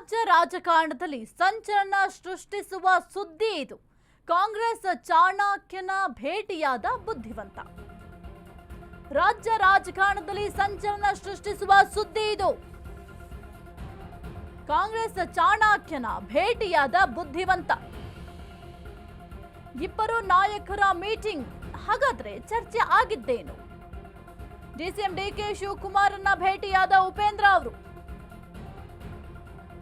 ರಾಜ್ಯ ರಾಜಕಾರಣದಲ್ಲಿ ಸಂಚಲನ ಸೃಷ್ಟಿಸುವ ಸುದ್ದಿ ಇದು. ಕಾಂಗ್ರೆಸ್ ಚಾಣಾಕ್ಯನ ಭೇಟಿಯಾದ ಬುದ್ಧಿವಂತ. ರಾಜ್ಯ ರಾಜಕಾರಣದಲ್ಲಿ ಸಂಚಲನ ಸೃಷ್ಟಿಸುವ ಸುದ್ದಿ ಇದು. ಕಾಂಗ್ರೆಸ್ ಚಾಣಾಕ್ಯನ ಭೇಟಿಯಾದ ಬುದ್ಧಿವಂತ. ಇಬ್ಬರು ನಾಯಕರ ಮೀಟಿಂಗ್ ಹಾಗಾದ್ರೆ ಚರ್ಚೆ ಆಗಿದ್ದೇನು? ಡಿಸಿಎಂ ಡಿಕೆ ಶಿವಕುಮಾರನ್ನ ಭೇಟಿಯಾದ ಉಪೇಂದ್ರ ಅವರು.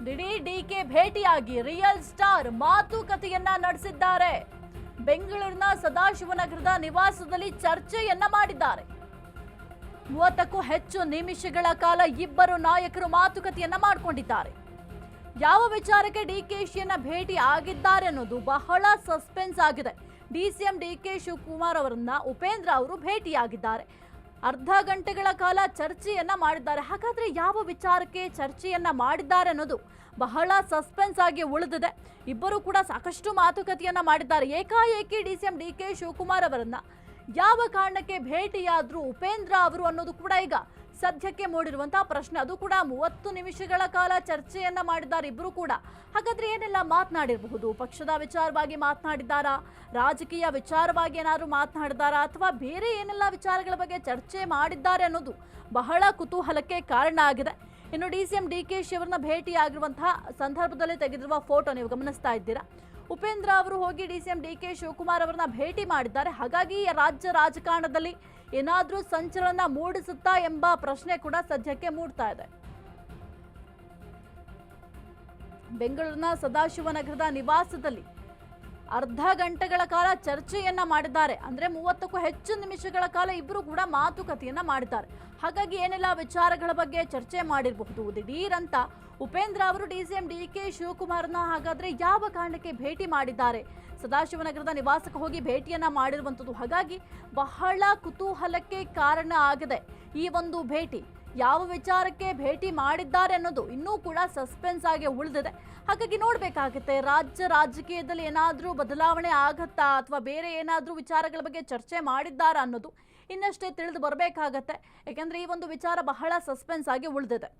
ದಿಢೀರ್ ಡಿಕೆ ಭೇಟಿಯಾಗಿ ರಿಯಲ್ ಸ್ಟಾರ್ ಮಾತುಕತೆಯನ್ನ ನಡೆಸಿದ್ದಾರೆ. ಬೆಂಗಳೂರಿನ ಸದಾಶಿವನಗರದ ನಿವಾಸದಲ್ಲಿ ಚರ್ಚೆಯನ್ನ ಮಾಡಿದ್ದಾರೆ. ಮೂವತ್ತಕ್ಕೂ ಹೆಚ್ಚು ನಿಮಿಷಗಳ ಕಾಲ ಇಬ್ಬರು ನಾಯಕರು ಮಾತುಕತೆಯನ್ನ ಮಾಡಿಕೊಂಡಿದ್ದಾರೆ. ಯಾವ ವಿಚಾರಕ್ಕೆ ಡಿಕೆಶಿಯನ್ನ ಭೇಟಿ ಆಗಿದ್ದಾರೆ ಅನ್ನೋದು ಬಹಳ ಸಸ್ಪೆನ್ಸ್ ಆಗಿದೆ. ಡಿಸಿಎಂ ಡಿಕೆ ಶಿವಕುಮಾರ್ ಅವರನ್ನ ಉಪೇಂದ್ರ ಅವರು ಭೇಟಿಯಾಗಿದ್ದಾರೆ. ಅರ್ಧ ಗಂಟೆಗಳ ಕಾಲ ಚರ್ಚೆಯನ್ನ ಮಾಡಿದ್ದಾರೆ. ಹಾಗಾದ್ರೆ ಯಾವ ವಿಚಾರಕ್ಕೆ ಚರ್ಚೆಯನ್ನ ಮಾಡಿದ್ದಾರೆ ಅನ್ನೋದು ಬಹಳ ಸಸ್ಪೆನ್ಸ್ ಆಗಿ ಉಳಿದಿದೆ. ಇಬ್ಬರು ಕೂಡ ಸಾಕಷ್ಟು ಮಾತುಕತೆಯನ್ನ ಮಾಡಿದ್ದಾರೆ. ಏಕಾಏಕಿ D C M D K Shivakumar ಅವರನ್ನ ಯಾವ ಕಾರಣಕ್ಕೆ ಭೇಟಿಯಾದ್ರು ಉಪೇಂದ್ರ ಅವರು ಅನ್ನೋದು ಕೂಡ ಈಗ ಸದ್ಯಕ್ಕೆ ಮೂಡಿರುವಂತಹ ಪ್ರಶ್ನೆ. ಅದು ಕೂಡ ಮೂವತ್ತು ನಿಮಿಷಗಳ ಕಾಲ ಚರ್ಚೆಯನ್ನ ಮಾಡಿದ್ದಾರೆ ಇಬ್ರು ಕೂಡ. ಹಾಗಾದ್ರೆ ಏನೆಲ್ಲ ಮಾತನಾಡಿರಬಹುದು? ಪಕ್ಷದ ವಿಚಾರವಾಗಿ ಮಾತನಾಡಿದ್ದಾರಾ? ರಾಜಕೀಯ ವಿಚಾರವಾಗಿ ಏನಾದ್ರು ಮಾತನಾಡಿದಾರಾ ಅಥವಾ ಬೇರೆ ಏನೆಲ್ಲ ವಿಚಾರಗಳ ಬಗ್ಗೆ ಚರ್ಚೆ ಮಾಡಿದ್ದಾರೆ ಅನ್ನೋದು ಬಹಳ ಕುತೂಹಲಕ್ಕೆ ಕಾರಣ ಆಗಿದೆ. ಇನ್ನು D C M D K Shi ಅವರನ್ನ ಭೇಟಿಯಾಗಿರುವಂತಹ ಸಂದರ್ಭದಲ್ಲಿ ತೆಗೆದಿರುವ ಫೋಟೋ ನೀವು ಗಮನಿಸ್ತಾ ಇದ್ದೀರಾ? ಉಪೇಂದ್ರ ಅವರು ಹೋಗಿ D C M D K Shivakumar ಅವರನ್ನ ಭೇಟಿ ಮಾಡಿದ್ದಾರೆ. ಹಾಗಾಗಿ ರಾಜ್ಯ ರಾಜಕಾರಣದಲ್ಲಿ ಏನಾದ್ರೂ ಸಂಚಲನ ಮೂಡಿಸುತ್ತಾ ಎಂಬ ಪ್ರಶ್ನೆ ಕೂಡ ಸದ್ಯಕ್ಕೆ ಮೂಡ್ತಾ ಇದೆ. ಬೆಂಗಳೂರಿನ ಸದಾಶಿವನಗರದ ನಿವಾಸದಲ್ಲಿ ಅರ್ಧ ಗಂಟೆಗಳ ಕಾಲ ಚರ್ಚೆಯನ್ನ ಮಾಡಿದ್ದಾರೆ. ಅಂದ್ರೆ ಮೂವತ್ತಕ್ಕೂ ಹೆಚ್ಚು ನಿಮಿಷಗಳ ಕಾಲ ಇಬ್ಬರು ಕೂಡ ಮಾತುಕತೆಯನ್ನ ಮಾಡಿದ್ದಾರೆ. ಹಾಗಾಗಿ ಏನೆಲ್ಲ ವಿಚಾರಗಳ ಬಗ್ಗೆ ಚರ್ಚೆ ಮಾಡಿರಬಹುದು? ದಿಢೀರ್ ಅಂತ ಉಪೇಂದ್ರ ಅವರು D C M D K ಶಿವಕುಮಾರ್ನ ಹಾಗಾದ್ರೆ ಯಾವ ಕಾರಣಕ್ಕೆ ಭೇಟಿ ಮಾಡಿದ್ದಾರೆ? ಸದಾಶಿವನಗರದ ನಿವಾಸಕ್ಕೆ ಹೋಗಿ ಭೇಟಿಯನ್ನ ಮಾಡಿರುವಂಥದ್ದು ಹಾಗಾಗಿ ಬಹಳ ಕುತೂಹಲಕ್ಕೆ ಕಾರಣ ಆಗಿದೆ ಈ ಒಂದು ಭೇಟಿ. ಯಾವ ವಿಚಾರಕ್ಕೆ ಭೇಟಿ ಮಾಡಿದ್ದಾರೆ ಅನ್ನೋದು ಇನ್ನೂ ಕೂಡ ಸಸ್ಪೆನ್ಸ್ ಆಗಿ ಉಳಿದಿದೆ. ಹಾಗಾಗಿ ನೋಡಬೇಕಾಗುತ್ತೆ, ರಾಜ್ಯ ರಾಜಕೀಯದಲ್ಲಿ ಏನಾದರೂ ಬದಲಾವಣೆ ಆಗತ್ತಾ ಅಥವಾ ಬೇರೆ ಏನಾದರೂ ವಿಚಾರಗಳ ಬಗ್ಗೆ ಚರ್ಚೆ ಮಾಡಿದ್ದಾರಾ ಅನ್ನೋದು ಇನ್ನಷ್ಟೇ ತಿಳಿದು ಬರಬೇಕಾಗತ್ತೆ. ಯಾಕೆಂದರೆ ಈ ಒಂದು ವಿಚಾರ ಬಹಳ ಸಸ್ಪೆನ್ಸ್ ಆಗಿ ಉಳಿದಿದೆ.